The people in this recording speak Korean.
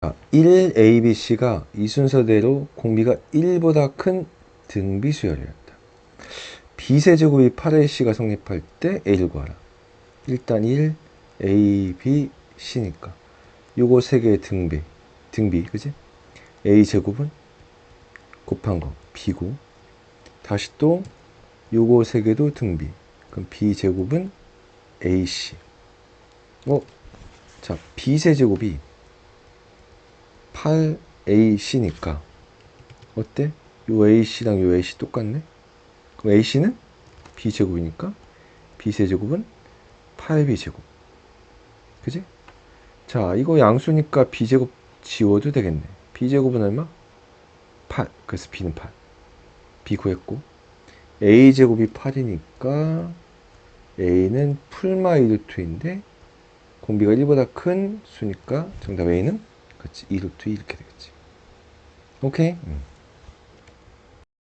자, 1, A, B, C가 이 순서대로 공비가 1보다 큰 등비 수열이었다. B세제곱이 8AC가 성립할 때 A를 구하라. 일단 1, A, B, C니까 요거 세 개의 등비, 등비, 그지? A 제곱은 곱한 거 B고 다시 또 요거 세 개도 등비. 그럼 B 제곱은 AC. 어, 자 B 세제곱이 8AC니까 어때? 요 AC랑 요 AC 똑같네? 그럼 AC는 B제곱이니까 B세제곱은 8B제곱 그지? 자 이거 양수니까 B제곱 지워도 되겠네 B제곱은 얼마? 8 그래서 B는 8 B 구했고 A제곱이 8이니까 A는 풀마이 루트인데 공비가 1보다 큰 수니까 정답 A는 그렇지 2루트 2 이렇게 되겠지 오케이? 음.